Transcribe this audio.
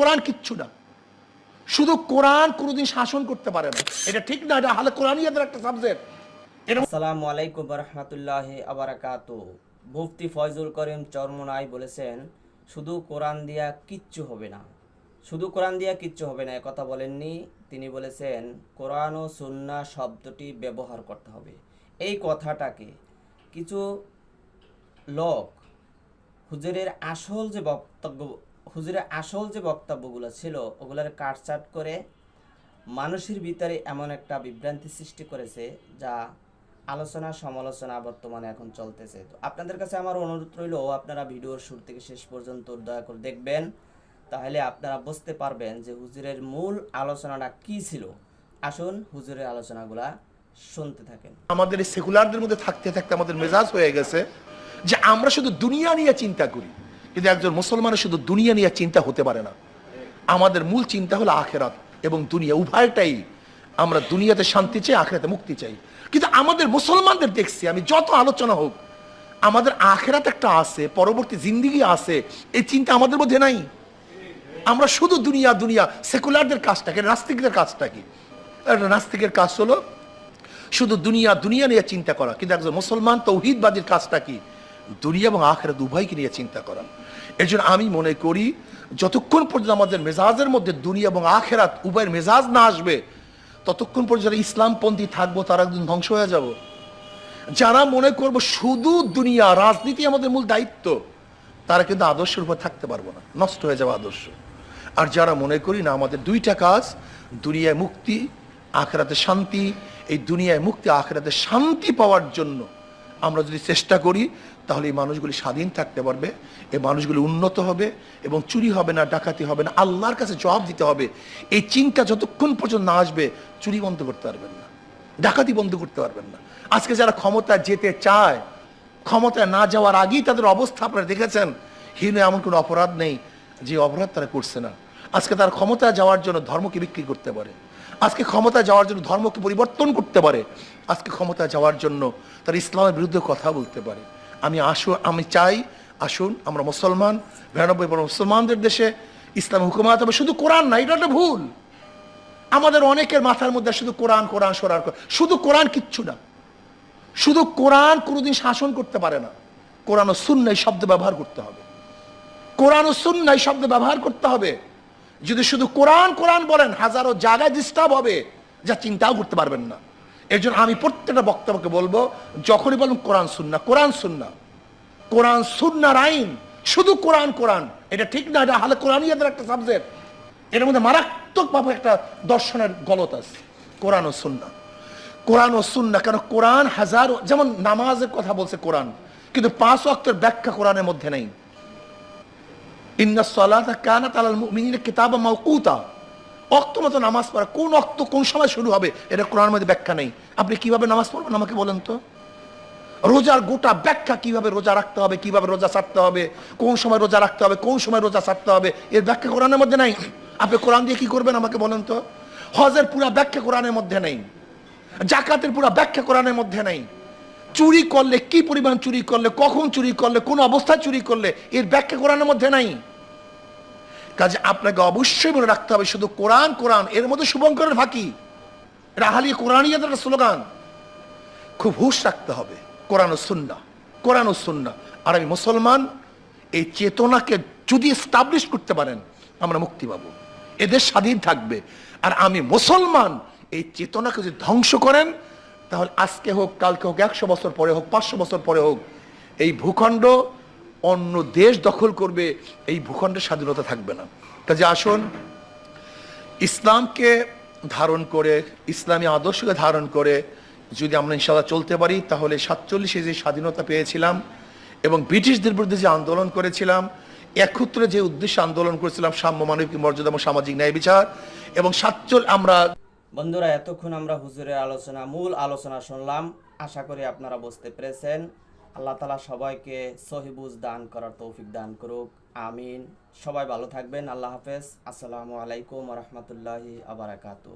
কোরআন কিচ্ছু না। শুধু কোরআন কোনোদিন শাসন করতে পারে না। এটা ঠিক না, এটা হালে কোরআনিয়াদের একটা সাবজেক্ট আসসালামু আলাইকুম রহমতুল্লাহ আবরাকাত মুফতি ফয়জুল করিম চরমনাই বলেছেন, শুধু কোরআন দিয়া কিচ্ছু হবে না। শুধু কোরআন দিয়া কিচ্ছু হবে না কথা বলেননি। তিনি বলেছেন, কোরআন ও সুন্না শব্দটি ব্যবহার করতে হবে। এই কথাটাকে কিছু লোক হুজুরের আসল যে বক্তব্য হুজুরের আসল যে বক্তব্যগুলো ছিল, ওগুলোর কাটচাট করে মানুষের ভিতরে এমন একটা বিভ্রান্তি সৃষ্টি করেছে যা আলোচনা সমালোচনা বর্তমানে এখন চলতেছে। তো আপনাদের কাছে আমার অনুরোধ রইল আপনারা ভিডিওর শুরু থেকে শেষ পর্যন্ত দয়া করে দেখবেন। তাহলে আপনারা বুঝতে পারবেন যে হুজুরের মূল আলোচনাটা কি ছিল। আসুন হুজুরের আলোচনাগুলা শুনতে থাকেন। আমাদের সেকুলারদের মধ্যে থাকতে থাকতে আমাদের মেজাজ হয়ে গেছে যে আমরা শুধু দুনিয়া নিয়ে চিন্তা করি। কিন্তু একজন মুসলমানের শুধু দুনিয়া নিয়ে চিন্তা হতে পারে না। আমাদের মূল চিন্তা হলো আখেরাত এবং দুনিয়া উভয়টাই। আমরা দুনিয়াতে শান্তি চাই, আখেরাতে মুক্তি চাই। কিন্তু আমাদের মুসলমানদের দেখছি, আমি যত আলোচনা হোক, আমাদের আখেরাত একটা আছে, পরবর্তী জিন্দিগি আছে, এই চিন্তা আমাদের মধ্যে নাই। আমরা শুধু দুনিয়া দুনিয়া, সেকুলারদের কাজটা কি, নাস্তিকদের কাজটা কি? নাস্তিকের কাজ হলো শুধু দুনিয়া দুনিয়া নিয়ে চিন্তা করা। কিন্তু একজন মুসলমান তৌহিদবাদীর কাজটা কি? দুনিয়া এবং আখেরাত উভয়কে নিয়ে চিন্তা করা। এর জন্য আমি মনে করি, যতক্ষণ পর্যন্ত আমাদের মেজাজের মধ্যে দুনিয়া এবং আখেরাত উভয়ের মেজাজ না আসবে, ততক্ষণ পর্যন্ত যারা ইসলামপন্থী থাকব, তারা একদিন ধ্বংস হয়ে যাব। যারা মনে করব শুধু দুনিয়া, রাজনীতি আমাদের মূল দায়িত্ব, তারা কিন্তু আদর্শের উপর থাকতে পারব না, নষ্ট হয়ে যাবে আদর্শ। আর যারা মনে করি না, আমাদের দুইটা কাজ, দুনিয়ায় মুক্তি, আখেরাতে শান্তি, এই দুনিয়ায় মুক্তি, আখেরাতে শান্তি পাওয়ার জন্য আমরা যদি চেষ্টা করি, তাহলে এই মানুষগুলি স্বাধীন থাকতে পারবে, এই মানুষগুলি উন্নত হবে এবং চুরি হবে না, ডাকাতি হবে না, আল্লাহর কাছে জবাব দিতে হবে। এই চিন্তা যতক্ষণ পর্যন্ত না আসবে, চুরি বন্ধ করতে পারবেন না, ডাকাতি বন্ধ করতে পারবেন না। আজকে যারা ক্ষমতায় যেতে চায়, ক্ষমতায় না যাওয়ার আগেই তাদের অবস্থা আপনারা দেখেছেন, হীন এমন কোনো অপরাধ নেই যে অপরাধ তারা করছে না। আজকে তার ক্ষমতায় যাওয়ার জন্য ধর্মকে বিক্রি করতে পারে। আজকে ক্ষমতা যাওয়ার জন্য ধর্মকে পরিবর্তন করতে পারে, আজকে ক্ষমতা যাওয়ার জন্য তার ইসলামের বিরুদ্ধে কথা বলতে পারে। আমি আসু, আমি চাই, আসুন, আমরা মুসলমান, বিরানব্বই মুসলমানদের দেশে ইসলাম হুকুমাত হবে। শুধু কোরআন না, এটা একটা ভুল। আমাদের অনেকের মাথার মধ্যে শুধু কোরআন কোরআন, সরার শুধু কোরআন কিচ্ছু না। শুধু কোরআন কোনোদিন শাসন করতে পারে না। কোরআন ও এই শব্দ ব্যবহার করতে হবে। কোরআন ও এই শব্দ ব্যবহার করতে হবে। যদি শুধু কোরআন কোরআন বলেন, হাজারো জায়গায় ডিস্টার্ব হবে, যা চিন্তাও করতে পারবেন না। এর জন্য আমি প্রত্যেকটা বক্তব্যকে বলব, যখনই বলুন কোরআন সুন্না কোরআন সুন্না কোরআন সুন্নার আইন, শুধু কোরআন কোরআন। এটা ঠিক না, এটা হালে কোরআনিয়াদের একটা সাবজেক্ট এর মধ্যে মারাত্মকভাবে একটা দর্শনের গলত আছে, কোরআন ও সুন্না কোরআন ও সুন্না কেন কোরআন হাজার, যেমন নামাজের কথা বলছে কোরআন, কিন্তু পাঁচ অক্টের ব্যাখ্যা কোরআনের মধ্যে নেই। অক্ত মতো নামাজ পড়া। কোন অক্ত, কোন সময় শুরু হবে, এটা কোরআনের মধ্যে ব্যাখ্যা নেই। আপনি কীভাবে নামাজ পড়বেন আমাকে বলেন তো? রোজার গোটা ব্যাখ্যা কীভাবে রোজা রাখতে হবে, কীভাবে রোজা ছাড়তে হবে, কোন সময় রোজা রাখতে হবে, কোন সময় রোজা ছাড়তে হবে, এর ব্যাখ্যা কোরআনের মধ্যে নাই। আপনি কোরআন দিয়ে কি করবেন আমাকে বলেন তো? হজের পুরা ব্যাখ্যা কোরআনের মধ্যে নেই। জাকাতের পুরা ব্যাখ্যা কোরআনের মধ্যে নেই। চুরি করলে কি পরিমাণ চুরি করলে, কখন চুরি করলে, কোন অবস্থায় চুরি করলে, এর ব্যাখ্যা কোরআনের মধ্যে নাই। কাজে আপনাকে অবশ্যই মনে রাখতে হবে, শুধু কোরআন কোরআন, এর মধ্যে শুভঙ্করের ফাঁকি। রাহালি কোরআনিয়াদের একটা স্লোগান। খুব হুশ রাখতে হবে, কোরআন ও সুন্না কোরআন ও সুন্না আর আমি মুসলমান, এই চেতনাকে যদি স্টাবলিশ করতে পারেন, আমরা মুক্তি পাবো। এদের স্বাধীন থাকবে। আর আমি মুসলমান, এই চেতনাকে যদি ধ্বংস করেন তাহলে আজকে হোক, কালকে হোক, একশো বছর পরে হোক, পাঁচশো বছর পরে হোক, এই ভূখণ্ড অন্য দেশ দখল করবে, এই ভূখণ্ডের স্বাধীনতা থাকবে না। কাজে আসুন, ইসলামকে ধারণ করে, ইসলামী আদর্শকে ধারণ করে, যদি আমরা ইনশাল্লাহ চলতে পারি, তাহলে সাতচল্লিশে যে স্বাধীনতা পেয়েছিলাম এবং ব্রিটিশদের বিরুদ্ধে যে আন্দোলন করেছিলাম, একত্রে যে উদ্দেশ্যে আন্দোলন করেছিলাম সাম্য মানবিক মর্যাদা এবং সামাজিক ন্যায় বিচার, এবং সাতচল আমরা বন্ধুরা, এতক্ষণ আমরা হুজুরের আলোচনা, মূল আলোচনা শুনলাম। আশা করি আপনারা বুঝতে পেরেছেন। আল্লাহ তালা সবাইকে সহিবুজ দান করার তৌফিক দান করুক। আমিন। সবাই ভালো থাকবেন। আল্লাহ হাফেজ। আসসালামু আলাইকুম রহমতুল্লাহি আবরাকাতু